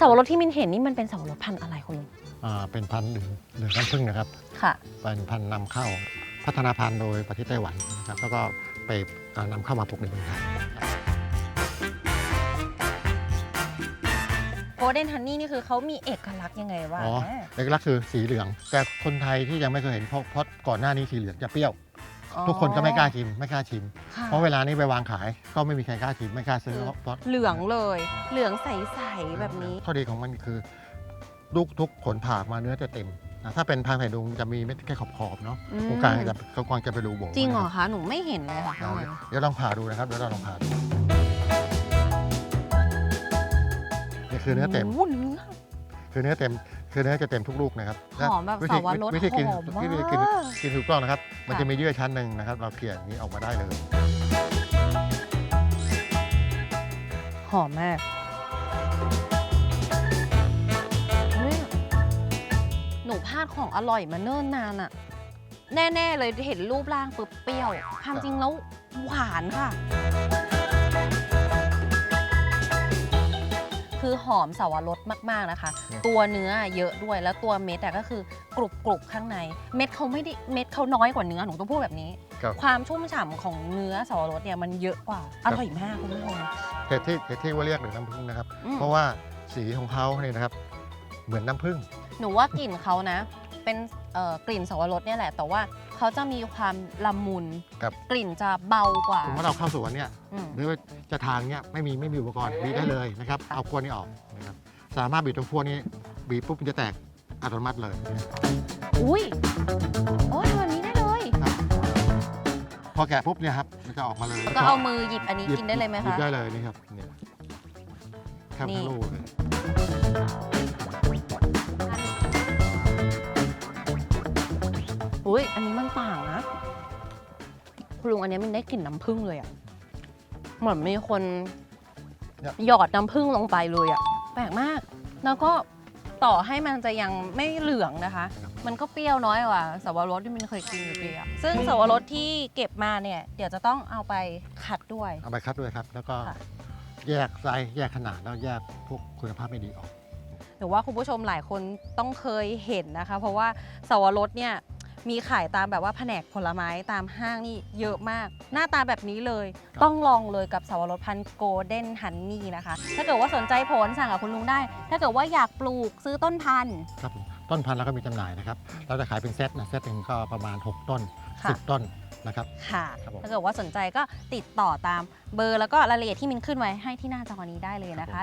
สาวรสที่มินเห็นนี่มันเป็นสาวรสพันธุ์อะไรคุณลุงอ่าเป็นพันธุ์เหลืองเหลืองน้ำผึ้งนะครับ ค่ะ เป็นพันธุ์นำเข้าพัฒนาพันธุ์โดยประเทศไต้หวันนะครับแล้วก็ไปอ่านำเข้ามาปลูกในเมืองไทยโกลเด้นฮันนี่นี่คือเขามีเอกลักษณ์ยังไงวะอ๋อ เอกลักษณ์คือสีเหลือง แต่คนไทยที่ยังไม่เคยเห็นเพราะเพราะก่อนหน้านี้สีเหลืองจะเปรี้ยว ทุกคนก็ไม่กล้าชิมไม่กล้าชิมค่ะ เพราะเวลานี้ไปวางขายก็ไม่มีใครกล้าชิมไม่กล้าซื้อเพราะเพราะเหลืองเลย เหลืองใสๆแบบนี้ ข้อดีของมันคือลูกทุกผลผ่ามาเนื้อจะเต็มนะถ้าเป็นพันธุ์ไผ่ดุงจะมีเม็ดแค่ขอบๆเนาะอืม ตรงกลางจะเขากวางจะไปรูโบจริงเหรอนะคบคะ หนูไม่เห็นเลยค่ะข้างในเดี๋ยวลองผ่าดูนะครับเดี๋ยวเราลองผ่าดูนี่คือเนื้อเต็ม โโหเนื้อคือเนื้อเต็ม คือเนื้อจะเต็มทุกลูกนะครับหอมแบบวิธีสาวรสวิธีกินหอมมาก วิธีกินกินถูกต้องนะครับ มันค่ะจะมีเยื่อชั้นหนึ่งนะครับ เราเขี่ยอย่างนี้ออกมาได้เลย หอมมากเฮ้ยหนูพลาดของอร่อยมาเนิ่นนานอะแน่ ๆ เลยเห็นรูปร่างปุ๊บเปรี้ยวความจริงแล้วหวานค่ะ คือหอมสาวรสมากๆนะคะเนี่ยตัวเนื้อเยอะด้วยแล้วตัวเม็ดอะก็คือกรุบกรุบๆข้างใน เม็ดเขาไม่ได้เม็ดเขาน้อยกว่าเนื้อหนูต้องพูดแบบนี้ ครับ ความชุ่มฉ่ำของเนื้อสาวรสเนี่ยมันเยอะกว่าอร่อยมากคุณผู้ชม เหตุที่เหตุที่ว่าเรียกหรือน้ำผึ้งนะครับ อืม เพราะว่าสีของเขาเนี่ยนะครับ เหมือนน้ำผึ้ง หนูว่ากลิ่นเขานะ เป็น เอ่อกลิ่นสาวรสเนี่ยแหละ แต่ว่าเขาจะมีความละมุนกับ กลิ่นจะเบากว่าสมมติว่าเราเข้าสวนเนี่ยอืม หรือว่าจะทางเนี่ยไม่มีไม่มีอุปกรณ์บีบได้เลยนะครับเอาขั้วนี้ออกนะครับสามารถบีบตรงขั้วนี้บีบปุ๊บมันจะแตกอัตโนมัติเลยอุ้ยโอ้ยทำแบบนี้ได้เลย พอแกะปุ๊บเนี่ยครับมันจะออกมาเลยก็เอามือหยิบอันนี้หยิบกินได้เลยไหมหยิคะ บได้เลยนี่ครับเนี่ยแคบนี่ ทั้งลูกเลย อุ้ยอันนี้มันต่างนะคุณลุงอันนี้มันได้กลิ่นน้ำผึ้งเลยอะเหมือนมีคนหยอดน้ำผึ้งลงไปเลยอะแปลกมาก แล้วก็ต่อให้มันจะยังไม่เหลืองนะคะ มันก็เปรี้ยวน้อยกว่าสาวรสที่มันเคยกินอยู่ดีอะซึ่งสาวรสที่เก็บมาเนี่ย เดี๋ยวจะต้องเอาไปขัดด้วย เอาไปคัดด้วยครับ แล้วก็ค่ะ แยกไซส์แยกขนาดแล้วแยกพวกคุณภาพไม่ดีออก หรือว่าคุณผู้ชมหลายคนต้องเคยเห็นนะคะ เพราะว่าสาวรสเนี่ย มีขายตามแบบว่าแผนกผลไม้ตามห้างนี่เยอะมาก หน้าตาแบบนี้เลยครับต้องลองเลยกับสาวรสพันธุ์โกลเด้นฮันนี่นะคะ ถ้าเกิดว่าสนใจผลสั่งกับคุณลุงได้ ถ้าเกิดว่าอยากปลูกซื้อต้นพันธุ์ ครับผมต้นพันธุ์เราก็มีจำหน่ายนะครับ เราจะขายเป็นเซตนะเซตหนึ่งก็ประมาณ 6 ต้น ค่ะ 10 ต้นนะครับ ค่ะ ครับผม ถ้าเกิดว่าสนใจก็ติดต่อตามเบอร์แล้วก็รายละเอียดที่มินขึ้นไว้ให้ที่หน้าจอนี้ได้เลยนะคะ